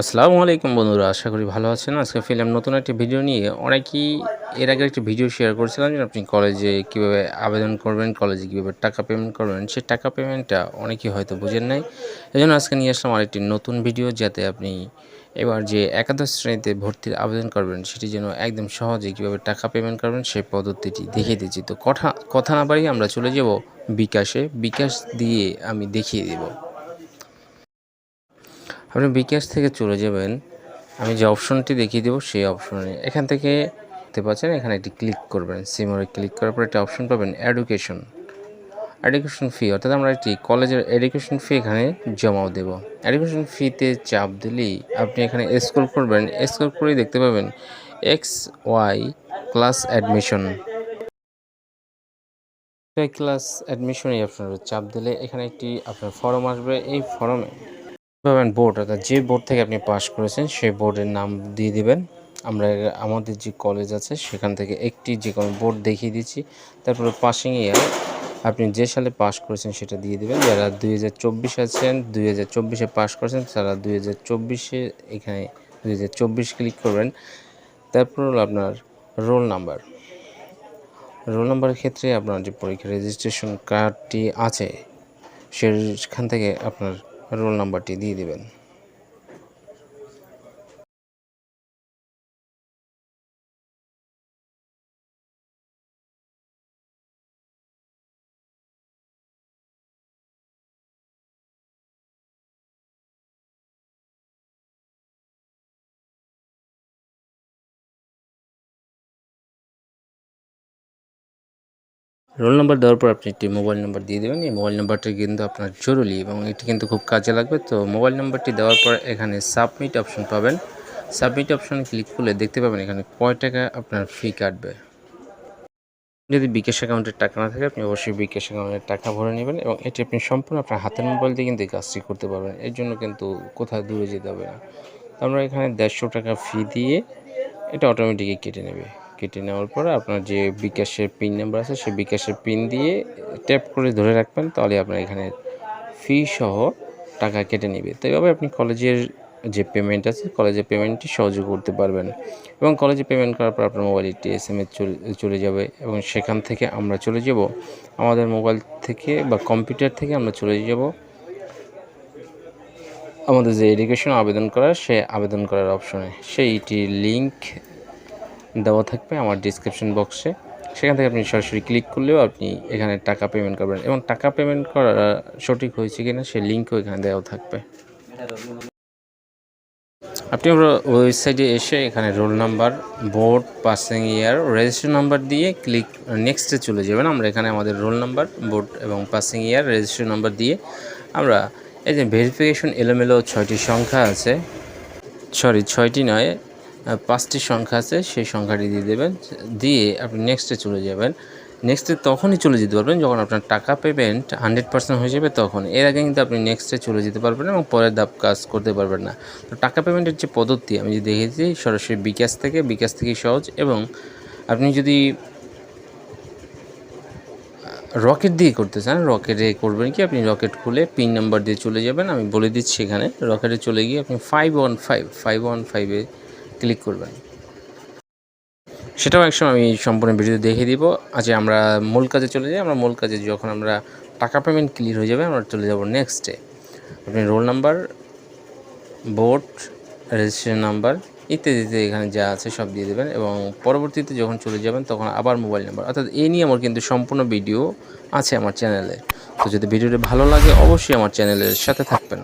আসসালামু আলাইকুম বন্ধুরা, আশা করি ভালো আছেন। আজকে ফিল্ম নতুন একটি ভিডিও নিয়ে। অনেকেই এর আগে একটি ভিডিও শেয়ার করেছিলাম যে আপনি কলেজে কীভাবে আবেদন করবেন কলেজে কীভাবে টাকা পেমেন্ট করবেন। সেই টাকা পেমেন্টটা অনেকেই হয়তো বুঝেন নাই। এই জন্য আজকে নিয়ে আসলাম আরেকটি নতুন ভিডিও যাতে আপনি এবার যে একাদশ শ্রেণীতে ভর্তির আবেদন করবেন, সেটি যেন একদম সহজে কীভাবে টাকা পেমেন্ট করবেন, সেই পদ্ধতিটি দেখিয়ে দিচ্ছি। তো কথা কথা না পারি আমরা চলে যাব বিকাশে। বিকাশ দিয়ে আমি দেখিয়ে দেবো। আপনি বিকাশ থেকে চলে যাবেন, আমি যে অপশনটি দেখিয়ে দেবো সেই অপশনে। এখান থেকে দেখতে পাচ্ছেন, এখানে একটি ক্লিক করবেন। সিমরে ক্লিক করার পর একটা অপশন পাবেন, এডুকেশন। এডুকেশন ফি, অর্থাৎ আমরা একটি কলেজের এডুকেশন ফি এখানে জমাও দেব। এডুকেশন ফিতে চাপ দিলেই আপনি এখানে স্ক্রল করবেন। স্ক্রল করেই দেখতে পাবেন, X Y class admission. Class admission এই অপশনের চাপ দিলে এখানে একটি আপনার ফর্ম আসবে। এই ফর্মে পাবেন বোর্ড অর্থাৎ যে বোর্ড থেকে আপনি পাস করেছেন, সেই বোর্ডের নাম দিয়ে দিবেন। আমরা আমাদের যে কলেজ আছে, সেখান থেকে একটি যে কোনো বোর্ড দেখিয়ে দিচ্ছি। তারপরে পাসিং ইয়ার আপনি যে সালে পাস করেছেন, সেটা দিয়ে দেবেন। যারা দুই হাজার চব্বিশ আছেন, দুই হাজার চব্বিশে পাস করেছেন, তারা দুই হাজার চব্বিশে এখানে দুই হাজার চব্বিশ ক্লিক করবেন। তারপর হলো আপনার রোল নাম্বার রোল নাম্বারের ক্ষেত্রে আপনার যে পরীক্ষা রেজিস্ট্রেশন কার্ডটি আছে, সেখান থেকে আপনার রোল নাম্বারটি দিয়ে দিবেন। রোল নাম্বার দেওয়ার পর আপনি একটি মোবাইল নাম্বার দিয়ে দেবেন। এই মোবাইল নাম্বারটি কিন্তু আপনার জরুরি এবং এটি কিন্তু খুব কাজে লাগবে। তো মোবাইল নাম্বারটি দেওয়ার পর এখানে সাবমিট অপশন পাবেন। সাবমিট অপশনে ক্লিক করলে দেখতে পাবেন এখানে কয় টাকা আপনার ফি কাটবে। যদি বিকাশ অ্যাকাউন্টের টাকা না থাকে, আপনি অবশ্যই বিকাশ অ্যাকাউন্টের টাকা ভরে নেবেন এবং এটি আপনি সম্পূর্ণ আপনার হাতের মোবাইল দিয়ে কিন্তু কাজটি করতে পারবেন। এর জন্য কিন্তু কোথাও দূরে যেতে হবে না। আমরা এখানে দেড়শো টাকা ফি দিয়ে এটা অটোমেটিকই কেটে নেবে। কেটে নেওয়ার পরে আপনার যে বিকাশের পিন নাম্বার আছে, সেই বিকাশের পিন দিয়ে ট্যাপ করে ধরে রাখবেন, তাহলে আপনার এখানে ফি সহ টাকা কেটে নেবে। তো এইভাবে আপনি কলেজের যে পেমেন্ট আছে, কলেজের পেমেন্টটি সহজে করতে পারবেন। এবং কলেজে পেমেন্ট করার পর আপনার মোবাইল একটি এস এম এস চলে যাবে এবং সেখান থেকে আমরা চলে যাব। আমাদের মোবাইল থেকে বা কম্পিউটার থেকে আমরা চলে যাব। আমাদের যে এডুকেশন আবেদন করার, সে আবেদন করার অপশনে সেইটি লিঙ্ক দেওয়া থাকবে আমার ডিসক্রিপশন বক্সে সেখান থেকে আপনি সরাসরি ক্লিক করলেও আপনি এখানে টাকা পেমেন্ট করবেন এবং টাকা পেমেন্ট করা সঠিক হয়েছে কিনা সেই লিঙ্কও এখানে দেওয়া থাকবে। আপনি আমরা ওয়েবসাইটে এসে এখানে roll number board passing year registration number দিয়ে ক্লিক নেক্সটে চলে যাবেন। আমরা এখানে আমাদের রোল নাম্বার বোর্ড এবং পাসিং ইয়ার রেজিস্ট্রেশন নাম্বার দিয়ে আমরা এই যে ভেরিফিকেশন এলোমেলো ছয়টি সংখ্যা আছে সরি ছয়টি নয় পাঁচটি সংখ্যা আছে, সেই সংখ্যাটি দিয়ে দেবেন। দিয়ে আপনি নেক্সটে চলে যাবেন। নেক্সটে তখনই চলে যেতে পারবেন, যখন আপনার টাকা পেমেন্ট হান্ড্রেড পার্সেন্ট হয়ে যাবে তখন। এর আগে কিন্তু আপনি নেক্সটে চলে যেতে পারবেন এবং পরের ধাপ কাজ করতে পারবেন না। তো টাকা পেমেন্টের যে পদ্ধতি, আমি যদি দেখেছি সরাসরি বিকাশ থেকে, বিকাশ থেকেই সহজ এবং আপনি যদি রকেট দিয়ে করতে চান রকেটে করবেন কি, আপনি রকেট খুলে পিন নাম্বার দিয়ে চলে যাবেন। আমি বলে দিচ্ছি এখানে রকেটে চলে গিয়ে আপনি five one five five one ফাইভে ক্লিক করবেন। সেটাও একসময় আমি সম্পূর্ণ ভিডিও দেখে দিব। আচ্ছা আমরা মূল কাজে চলে যাই। আমরা মূল কাজে যখন আমরা টাকা পেমেন্ট ক্লিয়ার হয়ে যাবে, আমরা চলে যাব নেক্সটে আপনি roll number board registration number ইত্যাদিতে এখানে যা আছে সব দিয়ে দেবেন এবং পরবর্তীতে যখন চলে যাবেন তখন আবার মোবাইল নাম্বার অর্থাৎ এই নিয়ে আমার কিন্তু সম্পূর্ণ ভিডিও আছে আমার চ্যানেলে তো যদি ভিডিওটি ভালো লাগে, অবশ্যই আমার চ্যানেলের সাথে থাকবেন।